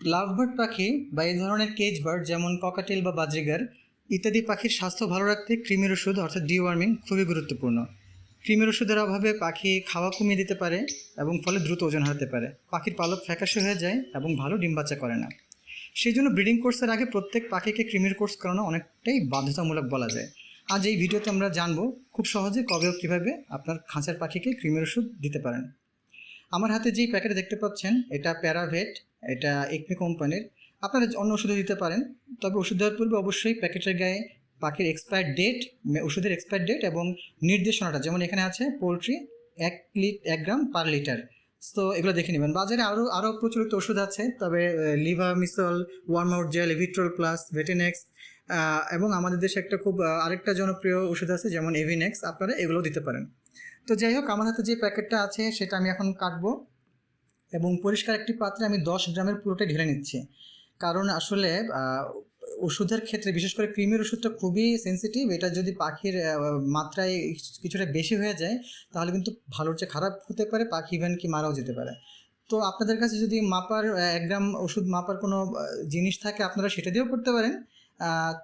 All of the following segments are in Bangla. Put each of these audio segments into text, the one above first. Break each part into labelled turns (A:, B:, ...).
A: লাভবার্ড পাখি বা এই ধরনের কেজ বার্ড যেমন ককাটেল বা বাজরিগার ইত্যাদি পাখির স্বাস্থ্য ভালো রাখতে কৃমির ওষুধ অর্থাৎ ডিওয়ার্মিং খুবই গুরুত্বপূর্ণ। কৃমির ওষুধের অভাবে পাখি খাওয়া কমিয়ে দিতে পারে এবং ফলে দ্রুত ওজন হারাতে পারে। পাখির পালক ফ্যাকাশে হয়ে যায় এবং ভালো ডিম বাচ্চা করে না। সেই জন্য ব্রিডিং কোর্সের আগে প্রত্যেক পাখিকে কৃমির কোর্স করানো অনেকটাই বাধ্যতামূলক বলা যায়। আজ এই ভিডিওতে আমরা জানব খুব সহজে কবে ও কীভাবে আপনার খাঁচার পাখিকে কৃমির ওষুধ দিতে পারেন। আমার হাতে যেই প্যাকেট দেখতে পাচ্ছেন, এটা প্যারাভেট এটা একমি কোম্পানির। আপনারা অন্য ওষুধও দিতে পারেন, তবে ওষুধ দেওয়ার পূর্বে অবশ্যই প্যাকেটের গায়ে পাখির এক্সপায়ার ডেট ওষুধের এক্সপায়ার ডেট এবং নির্দেশনাটা, যেমন এখানে আছে পোলট্রি এক লিট এক গ্রাম পার লিটার তো এগুলো দেখে নেবেন। বাজারে আরও আরও প্রচলিত ওষুধ আছে, তবে লিভার levamisole worm out gel ভিট্রোল plus ভেটেনেক্স এবং আমাদের দেশে একটা খুব আরেকটা জনপ্রিয় ওষুধ আছে, যেমন এভিনেক্স আপনারা এগুলো দিতে পারেন। তো যাই হোক, আমার হাতে যে প্যাকেটটা আছে, সেটা আমি এখন কাটবো। এবং পরিষ্কার একটি পাত্রে আমি দশ গ্রামের পুরোটাই ঢেলে নিচ্ছি। কারণ আসলে ওষুধের ক্ষেত্রে, বিশেষ করে ক্রিমের ওষুধটা খুবই সেন্সিটিভ এটা যদি পাখির মাত্রায় কিছুটা বেশি হয়ে যায়, তাহলে কিন্তু ভালোর চেয়ে খারাপ হতে পারে, পাখি ইভেন কি মারাও যেতে পারে। তো আপনাদের কাছে যদি মাপার এক গ্রাম ওষুধ মাপার কোনো জিনিস থাকে, আপনারা সেটা দিয়েও করতে পারেন।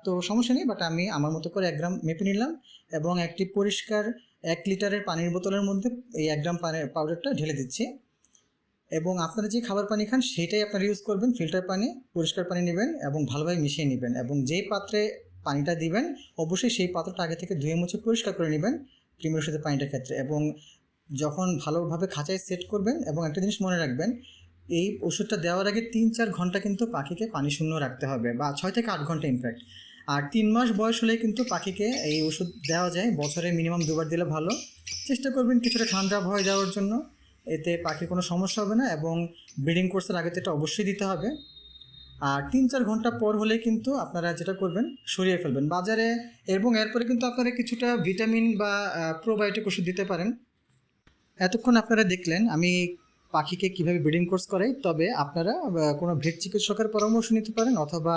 A: তো সমস্যা নেই বাট আমি আমার মতো করে এক গ্রাম মেপে নিলাম এবং একটি পরিষ্কার এক লিটারের পানির বোতলের মধ্যে এই এক গ্রাম পাউডারটা ঢেলে দিচ্ছি। এবং আপনারা যে খাবার পানি খান, সেটাই আপনারা ইউজ করবেন ফিল্টার পানি, পরিষ্কার পানি নেবেন এবং ভালোভাবে মিশিয়ে নেবেন এবং যেই পাত্রে পানিটা দিবেন, অবশ্যই সেই পাত্রটা আগে থেকে ধুয়ে মুছে পরিষ্কার করে নেবেন ক্রিমের সাথে পানিটার ক্ষেত্রে এবং যখন ভালোভাবে খাঁচায় সেট করবেন এবং একটা জিনিস মনে রাখবেন, এই ওষুধটা দেওয়ার আগে তিন চার ঘণ্টা কিন্তু পাখিকে পানি শূন্য রাখতে হবে বা ছয় থেকে আট ঘণ্টা ইনফ্যাক্ট আর তিন মাস বয়স হলে কিন্তু পাখিকে এই ওষুধ দেওয়া যায়, বছরে মিনিমাম দুবার দিলে ভালো। চেষ্টা করবেন কিছুটা ঠান্ডা ভয় দেওয়ার জন্য। এতে পাখির কোনো সমস্যা হবে না এবং ব্রিডিং কোর্সের আগে তো এটা অবশ্যই দিতে হবে। আর তিন চার ঘণ্টা পর হলে কিন্তু আপনারা যেটা করবেন, সরিয়ে ফেলবেন। বাজারে এবং এরপরে কিন্তু আপনারা কিছুটা ভিটামিন বা প্রোবায়োটিক ওষুধ দিতে পারেন। এতক্ষণ আপনারা দেখলেন আমি পাখিকে কীভাবে ব্রিডিং কোর্স করাই, তবে আপনারা কোনো ভেট চিকিৎসকের পরামর্শ নিতে পারেন অথবা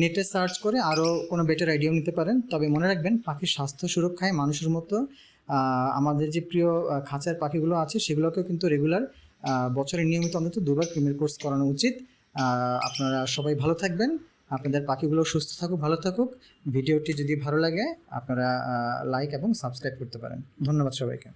A: নেটে সার্চ করে আরও কোনো বেটার আইডিয়াও নিতে পারেন। তবে মনে রাখবেন, পাখির স্বাস্থ্য সুরক্ষায় মানুষের মতো আমাদের যে প্রিয় খাঁচার পাখিগুলো আছে, সেগুলোকেও কিন্তু রেগুলার বছরে নিয়মিত অন্তত দুবার ক্রিমের কোর্স করানো উচিত। আপনারা সবাই ভালো থাকবেন, আপনাদের পাখিগুলো সুস্থ থাকুক, ভালো থাকুক। ভিডিওটি যদি ভালো লাগে, আপনারা লাইক এবং সাবস্ক্রাইব করতে পারেন। ধন্যবাদ সবাইকে।